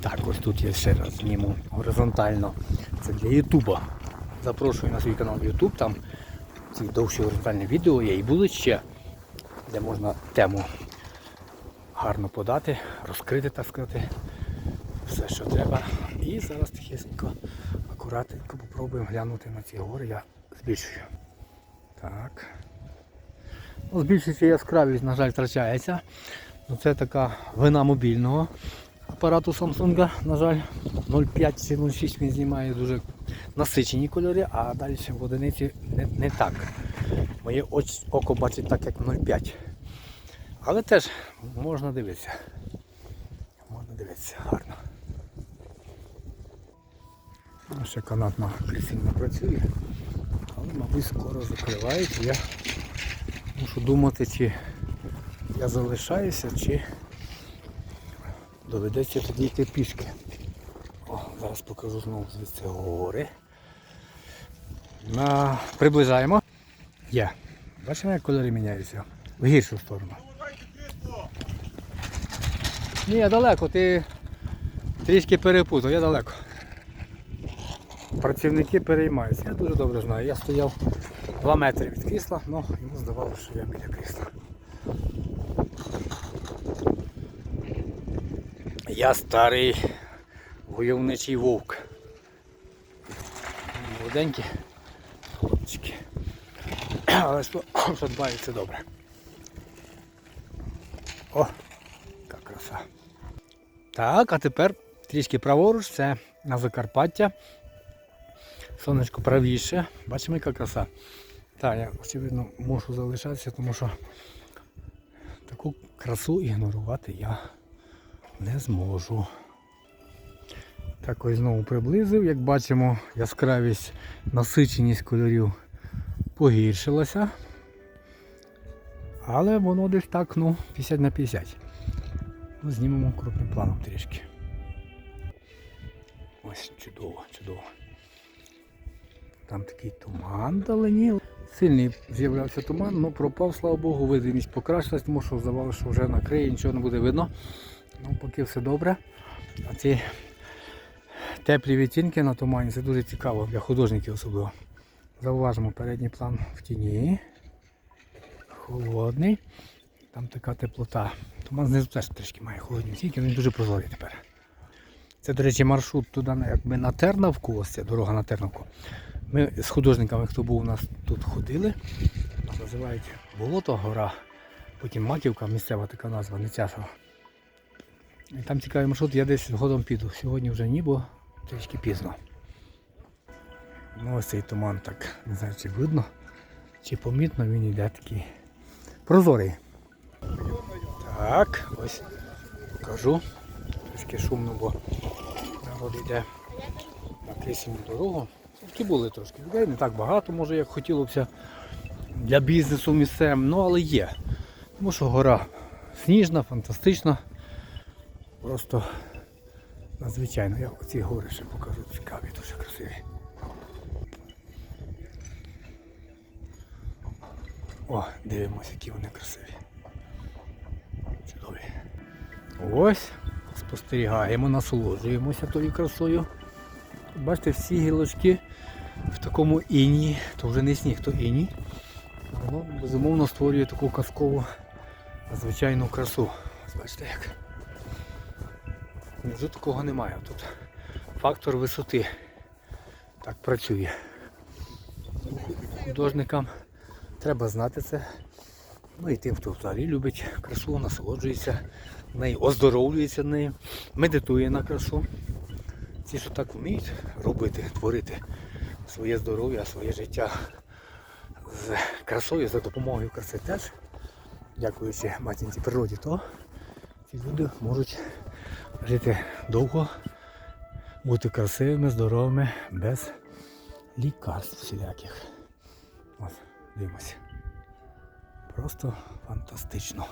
Так, ось тут я ще раз зніму горизонтально. Це для Ютуба. Запрошую на свій канал Ютуб, там ці довші горизонтальні відео є і будуть ще, де можна тему гарно подати, розкрити, так сказати, все, що треба. І зараз тихесенько, акуратненько попробуємо глянути на ці гори. Я збільшую. Так. Ну, збільшується яскравість, на жаль, втрачається. Ну, Це така вина мобільного апарату Samsung, на жаль, 0,5 чи 0,6 він знімає дуже насичені кольори, а далі в одиниці не, не так. Моє око бачить так, як 0,5. Але теж можна дивитися. Можна дивитися гарно. Ще канатна сильно працює, але, мабуть, скоро закривають. Я мушу думати, чи я залишаюся, чи доведеться тоді йти пішки. О, зараз покажу знову звідси гори. На... Приближаємо. Є. Бачимо, як кольори міняються. В гіршу сторону. Ні, я далеко, ти трішки перепутав, я далеко. Працівники переймаються. Я дуже добре знаю. Я стояв 2 метри від крісла, але йому здавалося, що я біля крісла. Я старий войовничий вовк. Молоденькі хлопчики. Але дбають, добре. О, яка краса. Так, а тепер трішки праворуч, це на Закарпаття. Сонечко правіше. Бачимо, яка краса. Так, я очевидно мушу залишатися, тому що таку красу ігнорувати я не зможу. Так ось знову приблизив. Як бачимо, яскравість, насиченість кольорів погіршилася. Але воно десь так, ну, 50 на 50. Ну, знімемо крупним планом трішки. Ось чудово, чудово. Там такий туман вдалині. Сильний з'являвся туман, але пропав, слава Богу, видимість покращилась, тому що здавалося, що вже накриє, нічого не буде видно. Ну, поки все добре. А ці теплі відтінки на тумані це дуже цікаво для художників особливо. Зауважимо передній план в тіні. Холодний. Там така теплота. Туман знизу теж трішки має холодні відтінки, він дуже прозорий тепер. Це, до речі, маршрут туди якби на Тернавку, ось ця дорога на Тернавку. Ми з художниками, хто був у нас тут ходили, називають Болото, гора, потім Маківка, місцева така назва, не ця що. Там цікавий маршрут, я десь згодом піду. Сьогодні вже ні, бо трішки пізно. Ну ось цей туман так, не знаю чи видно, чи помітно він йде такий прозорий. Так, ось покажу. Трішки шумно, бо народ йде на кисінь дорогу. Такі були трошки людей, не так багато, може, як хотілося для бізнесу місцевим, ну але є. Тому що гора сніжна, фантастична. Просто надзвичайно. Я оці гори ще покажу, цікаві, дуже красиві. О, дивимося, які вони красиві. Чудові. Ось, спостерігаємо, насолоджуємося тою красою. Бачите, всі гілочки в такому іні, то вже не сніг, то іні. Воно безумовно створює таку казкову надзвичайну красу. Бачите як. Внизу такого немає. Тут фактор висоти так працює. Художникам треба знати це. Ну і тим, хто взагалі любить красу, насолоджується нею, оздоровлюється нею, медитує на красу. Ті, що так вміють робити, творити своє здоров'я, своє життя з красою за допомогою краси теж, дякуючи матінці природі, то ці люди можуть жити довго, бути красивими, здоровими, без лікарств всіляких. Ось, дивимося. Просто фантастично.